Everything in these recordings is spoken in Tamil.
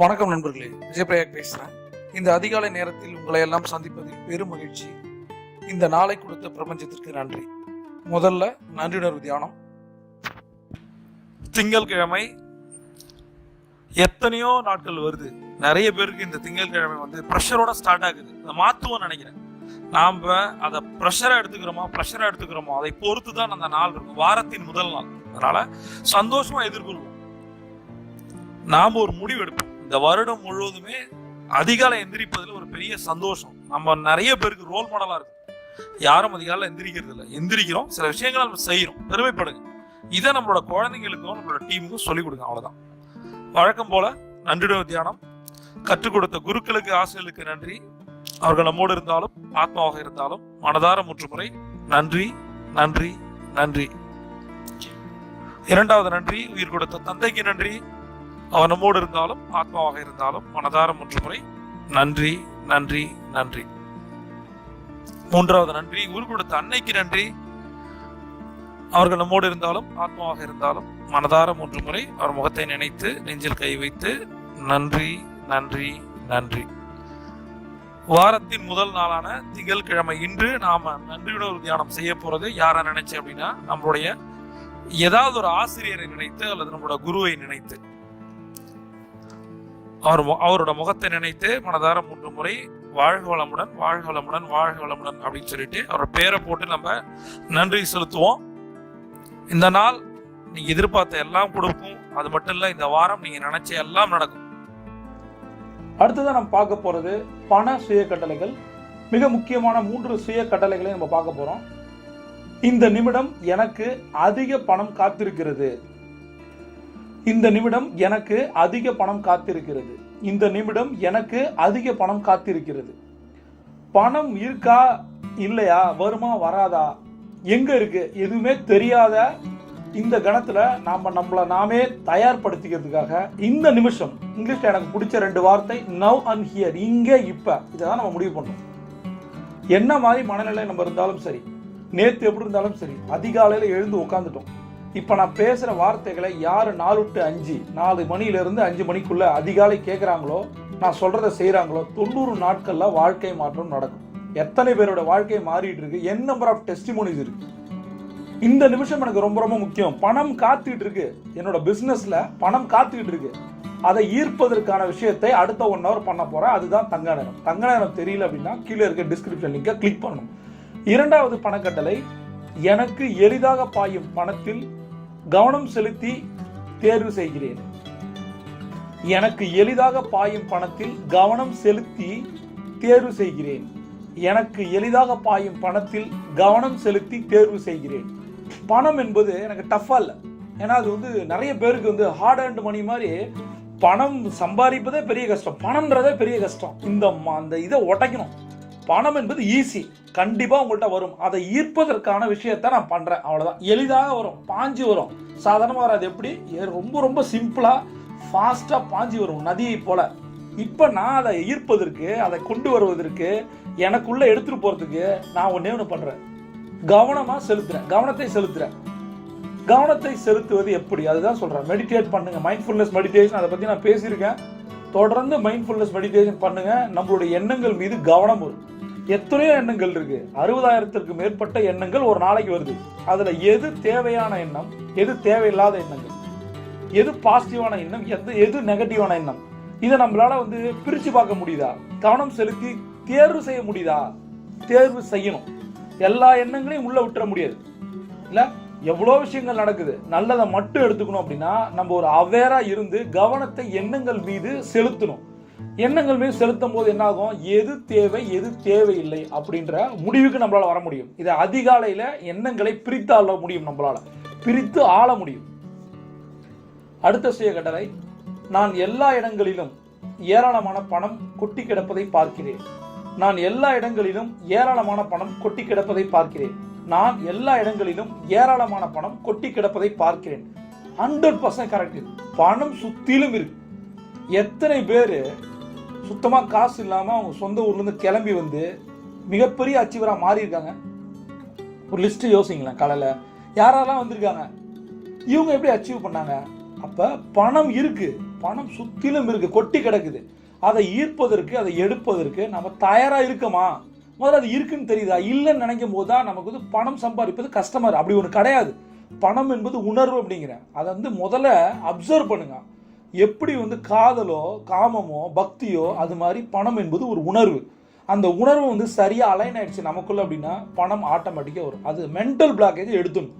வணக்கம் நண்பர்களே விஜயபிரயாக் பேசுகிறேன் இந்த அதிகாலை நேரத்தில் உங்களை எல்லாம் சந்திப்பதில் பெரும் மகிழ்ச்சி. இந்த நாளை கொடுத்த பிரபஞ்சத்திற்கு நன்றி. முதல்ல நன்றியுணர்வு தியானம். திங்கள்கிழமை எத்தனையோ நாட்கள் வருது. நிறைய பேருக்கு இந்த திங்கள்கிழமை வந்து ப்ரெஷரோட ஸ்டார்ட் ஆகுது. அதை மாற்றுவோம்னு நினைக்கிறேன். நாம் அதை ப்ரெஷராக எடுத்துக்கிறோமோ ப்ரெஷராக எடுத்துக்கிறோமோ அதை பொறுத்து தான் அந்த நாள் இருக்கும். வாரத்தின் முதல் நாள். அதனால் சந்தோஷமாக எதிர்கொள்வோம். நாம் ஒரு முடிவு எடுப்போம். இந்த வருடம் முழுவதுமே அதிகாலை எந்திரிப்பதில் ஒரு பெரிய சந்தோஷம். நம்ம நிறைய பேருக்கு ரோல் மாடலாக இருக்கும். யாரும் அதிகாலை எந்திரிக்கிறது இல்லை. எந்திரிக்கிறோம் சில விஷயங்களை நம்ம செய்கிறோம் பெருமைப்படுங்க. இதை நம்மளோட குழந்தைங்களுக்கும் நம்மளோட டீமுக்கும் சொல்லிக் கொடுங்க. அவ்வளோதான் வழக்கம் போல நன்றிடம் தியானம். கற்றுக் கொடுத்த குருக்களுக்கு ஆசிரியர்களுக்கு நன்றி. அவர்கள் நம்மோடு இருந்தாலும் ஆத்மாவாக இருந்தாலும் மனதார முற்றுமுறை. நன்றி நன்றி நன்றி. இரண்டாவது நன்றி உயிர் கொடுத்த தந்தைக்கு நன்றி. அவர் நம்மோடு இருந்தாலும் ஆத்மாவாக இருந்தாலும் மனதாரம் ஒன்று முறை நன்றி நன்றி நன்றி. மூன்றாவது நன்றி உயிர் கொடுத்த அன்னைக்கு நன்றி. அவர்கள் நம்மோடு இருந்தாலும் ஆத்மாவாக இருந்தாலும் மனதாரம் ஒன்று முறை அவர் முகத்தை நினைத்து நெஞ்சில் கை வைத்து நன்றி நன்றி நன்றி. வாரத்தின் முதல் நாளான திங்கட்கிழமை இன்று நாம நன்றியுணர்வு தியானம் செய்ய போறது. யாரை நினைச்சு அப்படின்னா நம்மளுடைய ஏதாவது ஒரு ஆசிரியரை நினைத்து அல்லது நம்மளோட குருவை நினைத்து. அவர் மு- அவரோட முகத்தை நினைத்து மனதார மூன்று முறை வாழ்க வளமுடன் வாழ்க வளமுடன் வாழ்க வளமுடன் அப்படின்னு சொல்லிட்டு அவரோட பேரை போட்டு நம்ம நன்றி செலுத்துவோம். இந்த நாள் நீங்க எதிர்பார்த்த எல்லாம் கொடுக்கும் அது மட்டும் இல்ல இந்த வாரம் நீங்க நினைச்ச எல்லாம் நடக்கும். அடுத்ததான் நம்ம பார்க்க போறது பண சுய கட்டளைகள் மிக முக்கியமான மூன்று சுய கட்டளைகளை நம்ம பார்க்க போறோம். இந்த நிமிடம் எனக்கு அதிக பணம் காத்திருக்கிறது. இந்த நிமிடம் எனக்கு அதிக பணம் காத்திருக்கிறது. இந்த நிமிடம் எனக்கு அதிக பணம் காத்திருக்கிறது. பணம் இருக்கா இல்லையா வருமா வராதா? எங்க இருக்கு? எதுவுமே தெரியாத இந்த கணத்துல நாம நம்மளை நாமே தயார்படுத்திக்கிறதுக்காக இந்த நிமிஷம் இங்கிலீஷ்ல எனக்கு பிடிச்ச ரெண்டு வார்த்தை நவ் அண்ட் ஹியர் இங்க இப்ப இதான் நம்ம முடிவு பண்ணோம். என்ன மாதிரி மனநிலை நம்ம இருந்தாலும் சரி நேத்து எப்படி இருந்தாலும் சரி அதிகாலையில எழுந்து உட்காந்துட்டோம் இப்போ நான் பேசுகிற வார்த்தைகளை யார் நாலு டு அஞ்சு நாலு மணியிலேருந்து அஞ்சு மணிக்குள்ளே அதிகாலை கேட்குறாங்களோ நான் சொல்கிறத செய்கிறாங்களோ தொண்ணூறு நாட்களில் வாழ்க்கை மாற்றம் நடக்கும். எத்தனை பேரோட வாழ்க்கை மாறிட்டு இருக்கு? என் நம்பர் ஆஃப் டெஸ்டிமோனிஸ் இருக்கு. இந்த நிமிஷம் எனக்கு ரொம்ப ரொம்ப முக்கியம். பணம் காத்துக்கிட்டு இருக்கு. என்னோட பிஸ்னஸில் பணம் காத்துக்கிட்டு இருக்கு. அதை ஈர்ப்பதற்கான விஷயத்தை அடுத்த ஒன் ஹவர் பண்ண போறேன். அதுதான் தங்க நேரம். தங்க நேரம் தெரியல அப்படின்னா கீழே இருக்க டிஸ்கிரிப்ஷன் லிங்கை கிளிக் பண்ணணும். இரண்டாவது பணக்கட்டளை எனக்கு எளிதாக பாயும் பணத்தில் கவனம் செலுத்தி தேர்வு செய்கிறேன். எனக்கு எளிதாக பாயும் பணத்தில் கவனம் செலுத்தி தேர்வு செய்கிறேன். எனக்கு எளிதாக பாயும் பணத்தில் கவனம் செலுத்தி தேர்வு செய்கிறேன். பணம் என்பது எனக்கு டஃப்பாக இல்லை. ஏன்னா அது வந்து நிறைய பேருக்கு வந்து ஹார்ட் அண்ட் மணி மாதிரி பணம் சம்பாதிப்பதே பெரிய கஷ்டம். பணம்ன்றதே பெரிய கஷ்டம். இந்த ம- அந்த இதை உடைக்கணும். பணம் என்பது ஈஸி கண்டிப்பாக உங்கள்கிட்ட வரும். அதை ஈர்ப்பதற்கான விஷயத்த நான் பண்ணுறேன் அவ்வளோதான் எளிதாக வரும். பாஞ்சு வரும். சாதாரணமாக வராது. எப்படி? ஏ- ரொம்ப ரொம்ப சிம்பிளாக ஃபாஸ்ட்டாக பாஞ்சு வரும். நதியை போல். இப்போ நான் அதை ஈர்ப்பதற்கு அதை கொண்டு வருவதற்கு எனக்குள்ளே எடுத்துகிட்டு போகிறதுக்கு நான் ஒன்றே ஒன்று பண்ணுறேன் கவனமாக செலுத்துகிறேன் கவனத்தை செலுத்துகிறேன் கவனத்தை செலுத்துவது எப்படி? அதுதான் சொல்கிறேன் மெடிடேட் பண்ணுங்க. மைண்ட்ஃபுல்னஸ் மெடிடேஷன் அதை பற்றி நான் பேசியிருக்கேன். தொடர்ந்து மைண்ட்ஃபுல்னஸ் மெடிடேஷன் பண்ணுங்க. நம்மளுடைய எண்ணங்கள் மீது கவனம் வரும். எத்தனையோ எண்ணங்கள் இருக்கு. அறுபதாயிரத்திற்கு மேற்பட்ட எண்ணங்கள் ஒரு நாளைக்கு வருது. அதுல எது தேவையான எண்ணம் எது தேவையில்லாத எண்ணங்கள் எது பாசிட்டிவான எண்ணம் எது எது நெகட்டிவான எண்ணம். இதை நம்மளால வந்து பிரிச்சு பார்க்க முடியுதா? கவனம் செலுத்தி தேர்வு செய்ய முடியுதா? தேர்வு செய்யணும். எல்லா எண்ணங்களையும் உள்ள விட்டுற முடியாது. இல்ல? எவ்வளோ விஷயங்கள் நடக்குது. நல்லதை மட்டும் எடுத்துக்கணும் அப்படின்னா நம்ம ஒரு அவேரா இருந்து கவனத்தை எண்ணங்கள் மீது செலுத்தணும். எண்ணங்கள் மீது செலுத்தும் போது என்ன ஆகும் எது தேவை எது தேவையில்லை அப்படின்ற முடிவுக்கு நம்மளால வர முடியும். இதை அதிகாலையில எண்ணங்களை பிரித்து ஆள முடியும் நம்மளால. பிரித்து ஆள முடியும். அடுத்த செய்ய கட்டளை நான் எல்லா இடங்களிலும் ஏராளமான பணம் கொட்டி கிடப்பதை பார்க்கிறேன். நான் எல்லா இடங்களிலும் ஏராளமான பணம் கொட்டி கிடப்பதை பார்க்கிறேன். நான் எல்லா இடங்களிலும் ஏராளமான பணம் கொட்டி கிடப்பதை பார்க்கிறேன். ஹண்ட்ரட் பர்சன்ட் கரெக்ட் பணம் சுத்திலும் இருக்கு. எத்தனை பேர் சுத்தமாக காசு இல்லாமல் அவங்க சொந்த ஊர்லேருந்து கிளம்பி வந்து மிகப்பெரிய அச்சீவராக மாறியிருக்காங்க. ஒரு லிஸ்ட்டு யோசிங்களேன் காலையில். யாரெல்லாம் வந்திருக்காங்க? இவங்க எப்படி அச்சீவ் பண்ணாங்க? அப்போ பணம் இருக்குது பணம் சுத்திலும் இருக்குது கொட்டி கிடக்குது. அதை ஈர்ப்பதற்கு அதை எடுப்பதற்கு நம்ம தயாராக இருக்கோமா? முதல்ல அது இருக்குன்னு தெரியுதா? இல்லைன்னு நினைக்கும் போது தான் நமக்கு வந்து பணம் சம்பாதிப்பது கஷ்டமாக இருக்குது அப்படி ஒன்று கிடையாது. பணம் என்பது உணர்வு அப்படிங்கிறேன். அதை வந்து முதல்ல அப்சர்வ் பண்ணுங்கள் எப்படி வந்து காதலோ காமமோ பக்தியோ அது மாதிரி பணம் என்பது ஒரு உணர்வு. அந்த உணர்வு வந்து சரியாக அலைன் ஆயிடுச்சு நமக்குள்ள அப்படின்னா பணம் ஆட்டோமேட்டிக்காக வரும். அது மென்டல் பிளாக்கேஜ் எடுத்துணும்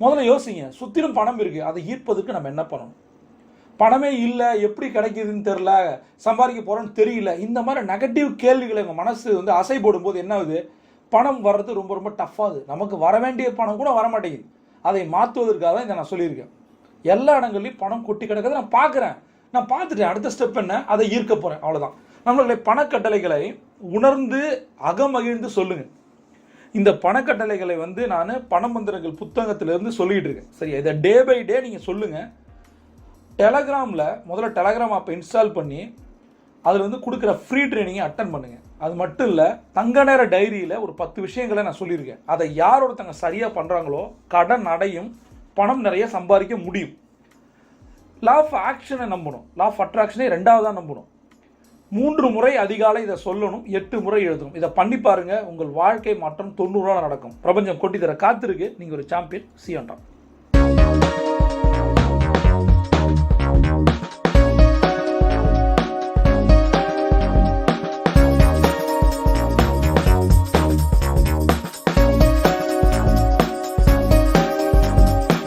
முதல்ல யோசிங்க சுத்திலும் பணம் இருக்குது அதை ஈர்ப்பதற்கு நம்ம என்ன பண்ணணும்? பணமே இல்லை எப்படி கிடைக்குதுன்னு தெரில சம்பாதிக்க போகிறோன்னு தெரியல. இந்த மாதிரி நெகட்டிவ் கேள்விகளை உங்கள் மனசு வந்து அசை போடும்போது என்ன ஆகுது? பணம் வர்றது ரொம்ப ரொம்ப டஃப்பாகுது நமக்கு வர வேண்டிய பணம் கூட வர மாட்டேங்குது அதை மாற்றுவதற்காக தான் இதை நான் சொல்லியிருக்கேன். எல்லா இடங்கள்லையும் பணம் கொட்டி கிடக்கிறத நான் பார்க்குறேன். நான் பார்த்துட்டேன். அடுத்த ஸ்டெப் என்ன? அதை ஈர்க்க போகிறேன் அவ்வளோதான் நம்மளுடைய பணக்கட்டளைகளை உணர்ந்து அகமகிழ்ந்து சொல்லுங்கள் இந்த பணக்கட்டளைகளை வந்து நான் பணமந்திரங்கள் புத்தகத்திலேருந்து சொல்லிகிட்டு இருக்கேன். சரி இதை டே பை டே நீங்கள் சொல்லுங்கள் டெலகிராமில் முதல்ல டெலகிராம் ஆப்பை இன்ஸ்டால் பண்ணி அதில் வந்து கொடுக்குற ஃப்ரீ ட்ரைனிங்கை அட்டன் பண்ணுங்கள் அது மட்டும் இல்லை தங்க நேர டைரியில் ஒரு பத்து விஷயங்களை நான் சொல்லியிருக்கேன். அதை யார் ஒருத்தங்க சரியாக பண்ணுறாங்களோ கடன் அடையும் பணம் நிறைய சம்பாதிக்க முடியும். லா ஆஃப் ஆக்ஷனை நம்பணும். லா ஆஃப் அட்ராக்ஷனை ரெண்டாவதாக நம்பணும். மூன்று முறை அதிகாலை இதை சொல்லணும் எட்டு முறை எழுதணும். இதை பண்ணி பாருங்கள் உங்கள் வாழ்க்கை மாற்றம் தொண்ணூறுவா நடக்கும். பிரபஞ்சம் கொட்டி தர காத்திருக்கு. நீங்கள் ஒரு சாம்பியன் சியன்டாம்